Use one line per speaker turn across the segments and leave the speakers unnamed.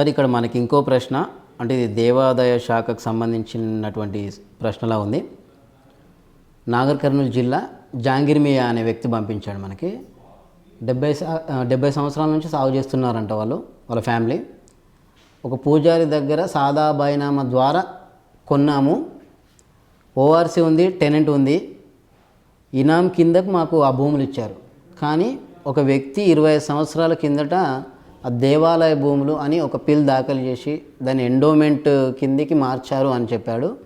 Sir ఇక్కడ మనకి ఇంకో ప్రశ్న అంటే ఇది దేవాదాయ శాఖకు సంబంధించినటువంటి ప్రశ్నలా ఉంది. నాగర్ కర్నూలు జిల్లా జాంగిర్మియా అనే వ్యక్తి పంపించాడు మనకి. డెబ్బై సా- డెబ్బై సంవత్సరాల నుంచి సాగు చేస్తున్నారంట వాళ్ళు వాళ్ళ ఫ్యామిలీ. ఒక పూజారి దగ్గర సాదా బైనామా ద్వారా కొన్నాము. ఓఆర్సీ ఉంది టెనెంట్ ఉంది. ఇనాం కిందకు మాకు ఆ భూములు ఇచ్చారు. కానీ ఒక వ్యక్తి ఇరవై ఐదు సంవత్సరాల కిందట ఆ దేవాలయ భూములు అని ఒక పిల్ దాఖలు చేసి దాన్ని ఎండోమెంట్ కిందికి మార్చారు అని చెప్పాడు.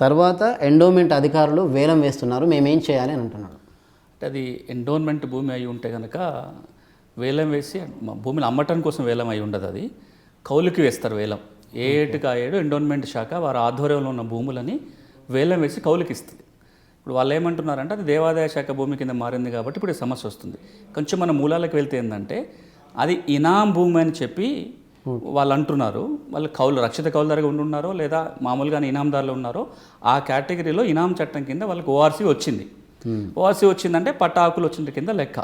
తర్వాత ఎండోమెంట్ అధికారులు వేలం వేస్తున్నారు మేమేం చేయాలి అని అంటున్నాడు.
అంటే అది ఎండోన్మెంట్ భూమి అయి ఉంటే కనుక వేలం వేసి భూమిని అమ్మటం కోసం వేలం అయి ఉండదు అది. కౌలుకి వేస్తారు వేలం. ఏ ఏటుకు ఆ ఏడు ఎండోన్మెంట్ శాఖ వారి ఆధ్వర్యంలో ఉన్న భూములని వేలం వేసి కౌలుకి ఇస్తుంది. ఇప్పుడు వాళ్ళు ఏమంటున్నారంటే అది దేవాదాయ శాఖ భూమి కింద మారింది కాబట్టి ఇప్పుడు సమస్య వస్తుంది. కొంచెం మన మూలాలకు వెళ్తే ఏంటంటే అది ఇనాం భూమి అని చెప్పి వాళ్ళు అంటున్నారు. వాళ్ళు కౌలు రక్షిత కౌలుదారుగా ఉండున్నారో లేదా మామూలుగా ఇనాందారులు ఉన్నారో ఆ కేటగిరీలో ఇనాం చట్టం కింద వాళ్ళకి ఓఆర్సీ వచ్చింది. ఓఆర్సీ వచ్చిందంటే పట్టాకులు వచ్చిన కింద లెక్క.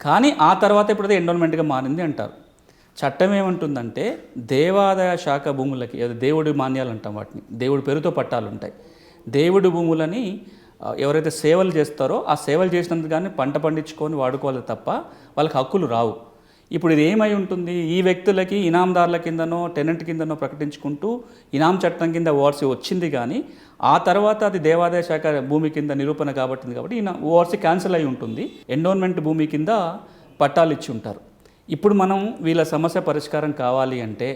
కానీ ఆ తర్వాత ఇప్పుడు అది ఎండోన్మెంట్గా మారింది అంటారు. చట్టం ఏమంటుందంటే దేవాదాయ శాఖ భూములకి అది దేవుడి మాన్యాలు అంటాం వాటిని దేవుడి పేరుతో పట్టాలు ఉంటాయి. దేవుడి భూములని ఎవరైతే సేవలు చేస్తారో ఆ సేవలు చేసినందుకు కానీ పంట పండించుకొని వాడుకోవాలి తప్ప వాళ్ళకి హక్కులు రావు. ఇప్పుడు ఇది ఏమై ఉంటుంది? ఈ వ్యక్తులకి ఇనాందారుల కిందనో టెనెంట్ కిందనో ప్రకటించుకుంటూ ఇనాం చట్టం కింద ఓఆర్సీ వచ్చింది కానీ ఆ తర్వాత అది దేవాదాయ శాఖ భూమి కింద నిరూపణ కాబట్టింది కాబట్టి ఈయన ఓఆర్సీ క్యాన్సిల్ అయి ఉంటుంది. ఎండోన్మెంట్ భూమి కింద పట్టాలు ఇచ్చి ఉంటారు. ఇప్పుడు మనం వీళ్ళ సమస్య పరిష్కారం కావాలి అంటే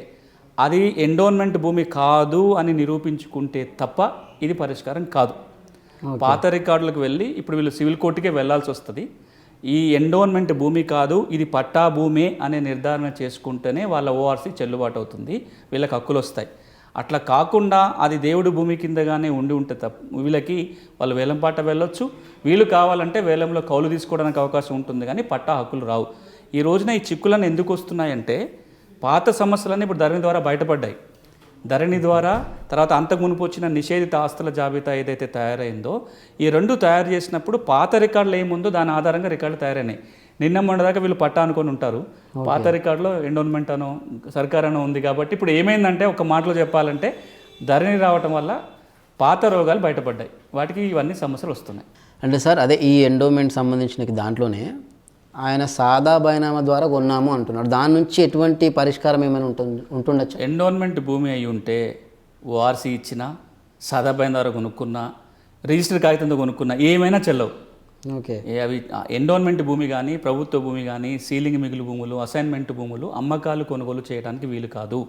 అది ఎండోన్మెంట్ భూమి కాదు అని నిరూపించుకుంటే తప్ప ఇది పరిష్కారం కాదు. పాత రికార్డులకు వెళ్ళి ఇప్పుడు వీళ్ళు సివిల్ కోర్టుకే వెళ్ళాల్సి వస్తుంది. ఈ ఎండోన్మెంట్ భూమి కాదు ఇది పట్టా భూమే అనే నిర్ధారణ చేసుకుంటేనే వాళ్ళ ఓఆర్సీ చెల్లుబాటు అవుతుంది వీళ్ళకి హక్కులు వస్తాయి అట్లా కాకుండా అది దేవుడి భూమి కిందగానే ఉండి ఉంటే తప్ప వీళ్ళకి వాళ్ళు వేలంపాట వెళ్ళొచ్చు వీళ్ళు కావాలంటే వేలంలో కౌలు తీసుకోవడానికి అవకాశం ఉంటుంది కానీ పట్టా హక్కులు రావు. ఈ రోజున ఈ చిక్కులను ఎందుకు వస్తున్నాయంటే పాత సమస్యలన్నీ ఇప్పుడు ధరణి ద్వారా బయటపడ్డాయి. ధరణి ద్వారా తర్వాత అంతకు మునుపు వచ్చిన నిషేధిత ఆస్తుల జాబితా ఏదైతే తయారైందో ఈ రెండు తయారు చేసినప్పుడు పాత రికార్డులు ఏముందో దాని ఆధారంగా రికార్డులు తయారైనాయి. నిన్న మొన్నదాకా వీళ్ళు పట్టా అనుకొని ఉంటారు. పాత రికార్డులో ఎండోన్మెంట్ అనో సర్కార్ అనో ఉంది కాబట్టి ఇప్పుడు ఏమైందంటే ఒక మాటలో చెప్పాలంటే ధరణి రావటం వల్ల పాత రోగాలు బయటపడ్డాయి. వాటికి ఇవన్నీ సమస్యలు వస్తున్నాయి.
అంటే సార్ అదే ఈ ఎండోమెంట్ సంబంధించిన దాంట్లోనే ఆయన సాదా బైనామా ద్వారా కొన్నాము అంటున్నాడు. దాని నుంచి ఎటువంటి పరిష్కారం ఏమైనా ఉంటుంది ఉంటుండొచ్చు?
ఎండోన్మెంట్ భూమి అయి ఉంటే ఓఆర్సీ ఇచ్చినా సాదాబాయిన ద్వారా కొనుక్కున్నా రిజిస్టర్ కాగితంతో కొనుక్కున్నా ఏమైనా చెల్లవు.
ఓకే.
అవి ఎండోన్మెంట్ భూమి కానీ ప్రభుత్వ భూమి కానీ సీలింగ్ మిగులు భూములు అసైన్మెంట్ భూములు అమ్మకాలు కొనుగోలు చేయడానికి వీలు కాదు.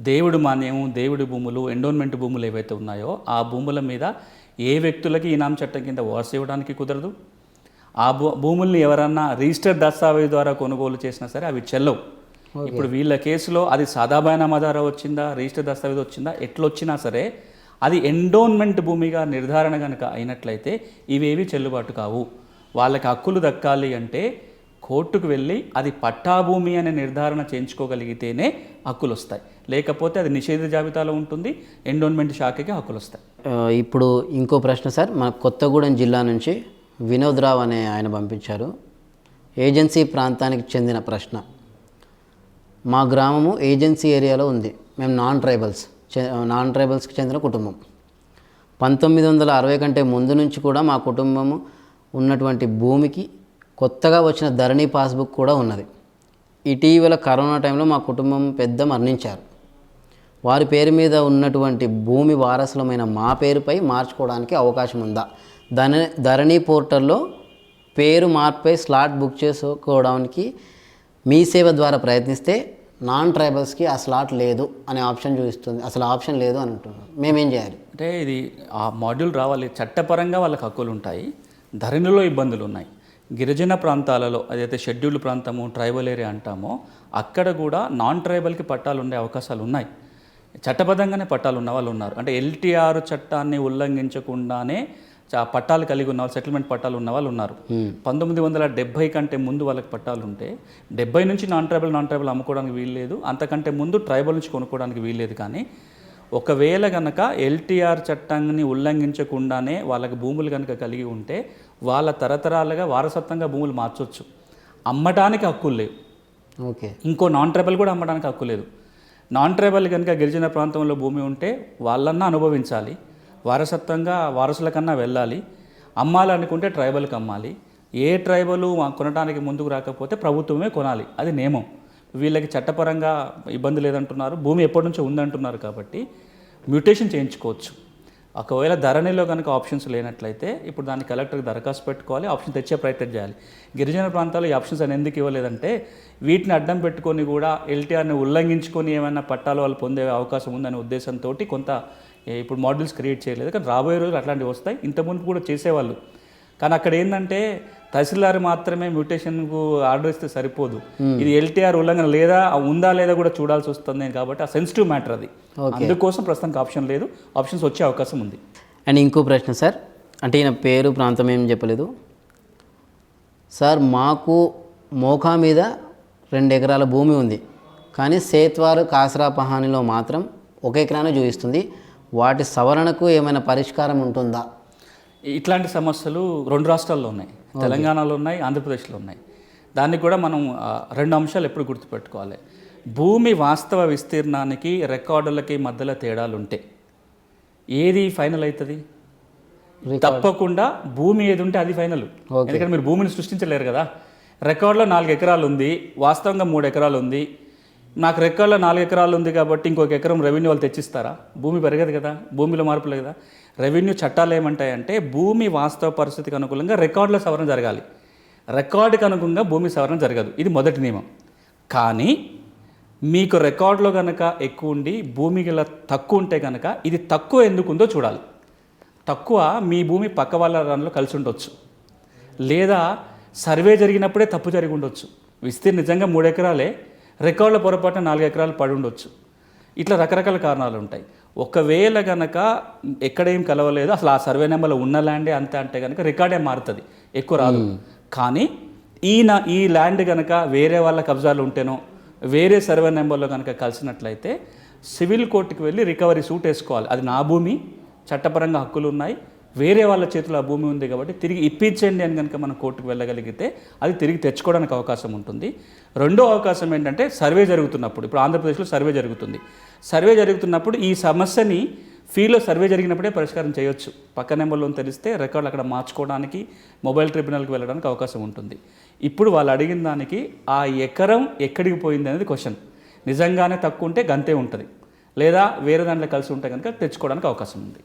దేవుడు మాన్యం దేవుడి భూములు ఎండోన్మెంట్ భూములు ఏవైతే ఉన్నాయో ఆ భూముల మీద ఏ వ్యక్తులకి ఇనాం చట్టం కింద ఓర్స్ ఇవ్వడానికి కుదరదు? ఆ భూ భూముల్ని ఎవరన్నా రిజిస్టర్ దస్తావేజ్ ద్వారా కొనుగోలు చేసినా సరే అవి చెల్లవు. ఇప్పుడు వీళ్ళ కేసులో అది సాదాబాయినామా ద్వారా వచ్చిందా రిజిస్టర్ దస్తావేజ్ వచ్చిందా ఎట్లొచ్చినా సరే అది ఎండోన్మెంట్ భూమిగా నిర్ధారణ కనుక అయినట్లయితే ఇవేవి చెల్లుబాటు కావు. వాళ్ళకి హక్కులు దక్కాలి అంటే కోర్టుకు వెళ్ళి అది పట్టా భూమి అనే నిర్ధారణ చేయించుకోగలిగితేనే హక్కులు వస్తాయి లేకపోతే అది నిషేధ జాబితాలో ఉంటుంది ఎండోన్మెంట్ శాఖకి హక్కులు వస్తాయి
ఇప్పుడు ఇంకో ప్రశ్న సార్ మన కొత్తగూడెం జిల్లా నుంచి వినోద్ రావు అనే ఆయన పంపించారు. ఏజెన్సీ ప్రాంతానికి చెందిన ప్రశ్న. మా గ్రామము ఏజెన్సీ ఏరియాలో ఉంది. మేము నాన్ ట్రైబల్స్ నాన్ ట్రైబల్స్కి చెందిన కుటుంబం. పంతొమ్మిది వందల అరవై కంటే ముందు నుంచి కూడా మా కుటుంబము ఉన్నటువంటి భూమికి కొత్తగా వచ్చిన ధరణి పాస్బుక్ కూడా ఉన్నది. ఇటీవల కరోనా టైంలో మా కుటుంబం పెద్ద మరణించారు. వారి పేరు మీద ఉన్నటువంటి భూమి వారసులమైన మా పేరుపై మార్చుకోవడానికి అవకాశం ఉందా? ధన ధరణి పోర్టల్లో పేరు మార్పై స్లాట్ బుక్ చేసుకోవడానికి మీ సేవ ద్వారా ప్రయత్నిస్తే నాన్ ట్రైబల్స్కి ఆ స్లాట్ లేదు అనే ఆప్షన్ చూపిస్తుంది. అసలు ఆప్షన్ లేదు అని అంటున్నారు. మేమేం చేయాలి?
అంటే ఇది ఆ మాడ్యూల్ రావాలి. చట్టపరంగా వాళ్ళకి హక్కులు ఉంటాయి. ధరణిలో ఇబ్బందులు ఉన్నాయి. గిరిజన ప్రాంతాలలో అదైతే షెడ్యూల్డ్ ప్రాంతము ట్రైబల్ ఏరియా అంటామో అక్కడ కూడా నాన్ ట్రైబల్కి పట్టాలు ఉండే అవకాశాలు ఉన్నాయి. చట్టబద్ధంగానే పట్టాలు ఉన్న వాళ్ళు ఉన్నారు. అంటే ఎల్టీఆర్ చట్టాన్ని ఉల్లంఘించకుండానే పట్టాలు కలిగి ఉన్న వాళ్ళు సెటిల్మెంట్ పట్టాలు ఉన్న వాళ్ళు ఉన్నారు. పంతొమ్మిది వందల డెబ్బై కంటే ముందు వాళ్ళకి పట్టాలు ఉంటే డెబ్బై నుంచి నాన్ ట్రైబల్ నాన్ ట్రైబల్ అమ్ముకోవడానికి వీల్లేదు అంతకంటే ముందు ట్రైబల్ నుంచి కొనుక్కోవడానికి వీల్లేదు కానీ ఒకవేళ కనుక ఎల్టీఆర్ చట్టాన్ని ఉల్లంఘించకుండానే వాళ్ళకి భూములు కనుక కలిగి ఉంటే వాళ్ళ తరతరాలుగా వారసత్వంగా భూములు మార్చొచ్చు. అమ్మటానికి హక్కులు లేవు.
ఓకే.
ఇంకో నాన్ ట్రైబల్ కూడా అమ్మడానికి హక్కు లేదు. నాన్ ట్రైబల్ కనుక గిరిజన ప్రాంతంలో భూమి ఉంటే వాళ్ళన్నా అనుభవించాలి. వారసత్వంగా వారసుల కన్నా వెళ్ళాలి. అమ్మాలనుకుంటే ట్రైబల్కి అమ్మాలి. ఏ ట్రైబలు కొనడానికి ముందుకు రాకపోతే ప్రభుత్వమే కొనాలి. అది నియమం. వీళ్ళకి చట్టపరంగా ఇబ్బంది లేదంటున్నారు. భూమి ఎప్పటి నుంచో ఉందంటున్నారు కాబట్టి మ్యూటేషన్ చేయించుకోవచ్చు. ఒకవేళ ధరణిలో కనుక ఆప్షన్స్ లేనట్లయితే ఇప్పుడు దాన్ని కలెక్టర్కి దరఖాస్తు పెట్టుకోవాలి. ఆప్షన్ తెచ్చే ప్రయత్నం చేయాలి. గిరిజన ప్రాంతాల్లో ఈ ఆప్షన్స్ అని ఎందుకు ఇవ్వలేదంటే వీటిని అడ్డం పెట్టుకొని కూడా ఎల్టీఆర్ని ఉల్లంఘించుకొని ఏమైనా పట్టాలు వాళ్ళు పొందే అవకాశం ఉందనే ఉద్దేశంతో కొంత ఇప్పుడు మోడల్స్ క్రియేట్ చేయలేదు. కానీ రాబోయే రోజులు అట్లాంటివి వస్తాయి. ఇంత మునుపు కూడా చేసేవాళ్ళు. కానీ అక్కడ ఏంటంటే తహసీల్దార్ మాత్రమే మ్యూటేషన్కు ఆర్డర్ ఇస్తే సరిపోదు. ఇది ఎల్టీఆర్ ఉల్లంఘన లేదా ఉందా లేదా కూడా చూడాల్సి వస్తుంది కాబట్టి ఆ సెన్సిటివ్ మ్యాటర్ అది. అందుకోసం ప్రస్తుతానికి ఆప్షన్ లేదు. ఆప్షన్స్ వచ్చే అవకాశం ఉంది.
అండ్ ఇంకో ప్రశ్న సార్. అంటే ఈయన పేరు ప్రాంతం ఏం చెప్పలేదు. సార్ మాకు మోకా మీద రెండు ఎకరాల భూమి ఉంది. కానీ సేత్వారు కాసరా పహానిలో మాత్రం ఒక ఎకరానే చూపిస్తుంది. వాటి సవరణకు ఏమైనా పరిష్కారం ఉంటుందా?
ఇట్లాంటి సమస్యలు రెండు రాష్ట్రాల్లో ఉన్నాయి. తెలంగాణలో ఉన్నాయి ఆంధ్రప్రదేశ్లో ఉన్నాయి. దానికి కూడా మనం రెండు అంశాలు ఎప్పుడు గుర్తుపెట్టుకోవాలి. భూమి వాస్తవ విస్తీర్ణానికి రికార్డులకి మధ్యలో తేడాలు ఉంటే ఏది ఫైనల్ అవుతుంది? తప్పకుండా భూమి ఏది ఉంటే అది ఫైనల్. ఎందుకంటే మీరు భూమిని సృష్టించలేరు కదా. రికార్డులో నాలుగు ఎకరాలు ఉంది వాస్తవంగా మూడు ఎకరాలు ఉంది నాకు రెక్కల్లో నాలుగు ఎకరాలు ఉంది కాబట్టి ఇంకొక ఎకరం రెవెన్యూ వాళ్ళు తెచ్చిస్తారా? భూమి పెరగదు కదా భూమిలో మార్పులు కదా రెవెన్యూ చట్టాలు ఏమంటాయంటే భూమి వాస్తవ పరిస్థితికి అనుకూలంగా రికార్డుల సవరణ జరగాలి. రికార్డుకి అనుగుణంగా భూమి సవరణ జరగదు. ఇది మొదటి నియమం. కానీ మీకు రికార్డులో కనుక ఎక్కువ ఉండి భూమి గల తక్కువ ఉంటే కనుక ఇది తక్కువ ఎందుకు ఉందో చూడాలి. తక్కువ మీ భూమి పక్క వాళ్ళ రన్లో కలిసి ఉండొచ్చు. లేదా సర్వే జరిగినప్పుడే తప్పు జరిగి ఉండొచ్చు. విస్తీర్ణ నిజంగా మూడు ఎకరాలే రికార్డుల పొరపాటున నాలుగు ఎకరాలు పడి ఉండొచ్చు. ఇట్లా రకరకాల కారణాలు ఉంటాయి ఒకవేళ గనక ఎక్కడేం కలవలేదు అసలు ఆ సర్వే నెంబర్లో ఉన్న ల్యాండే అంతే అంటే కనుక రికార్డే మారుతుంది. ఎక్కువ రాదు. కానీ ఈ నా ఈ ల్యాండ్ కనుక వేరే వాళ్ళ కబ్జాలు ఉంటేనో వేరే సర్వే నెంబర్లో కనుక కలిసినట్లయితే సివిల్ కోర్టుకి వెళ్ళి రికవరీ సూట్ వేసుకోవాలి. అది నా భూమి చట్టపరంగా హక్కులు ఉన్నాయి వేరే వాళ్ళ చేతిలో ఆ భూమి ఉంది కాబట్టి తిరిగి ఇప్పించండి అని కనుక మనం కోర్టుకు వెళ్ళగలిగితే అది తిరిగి తెచ్చుకోవడానికి అవకాశం ఉంటుంది. రెండో అవకాశం ఏంటంటే సర్వే జరుగుతున్నప్పుడు ఇప్పుడు ఆంధ్రప్రదేశ్లో సర్వే జరుగుతుంది. సర్వే జరుగుతున్నప్పుడు ఈ సమస్యని ఫీలో సర్వే జరిగినప్పుడే పరిష్కారం చేయొచ్చు. పక్క నెంబర్లో తెలిస్తే రికార్డులు అక్కడ మార్చుకోవడానికి మొబైల్ ట్రిబ్యునల్కి వెళ్ళడానికి అవకాశం ఉంటుంది. ఇప్పుడు వాళ్ళు అడిగిన దానికి ఆ ఎకరం ఎక్కడికి పోయింది అనేది క్వశ్చన్. నిజంగానే తక్కువ ఉంటే గంతే ఉంటుంది. లేదా వేరే దాంట్లో కలిసి ఉంటే కనుక తెచ్చుకోవడానికి అవకాశం ఉంది.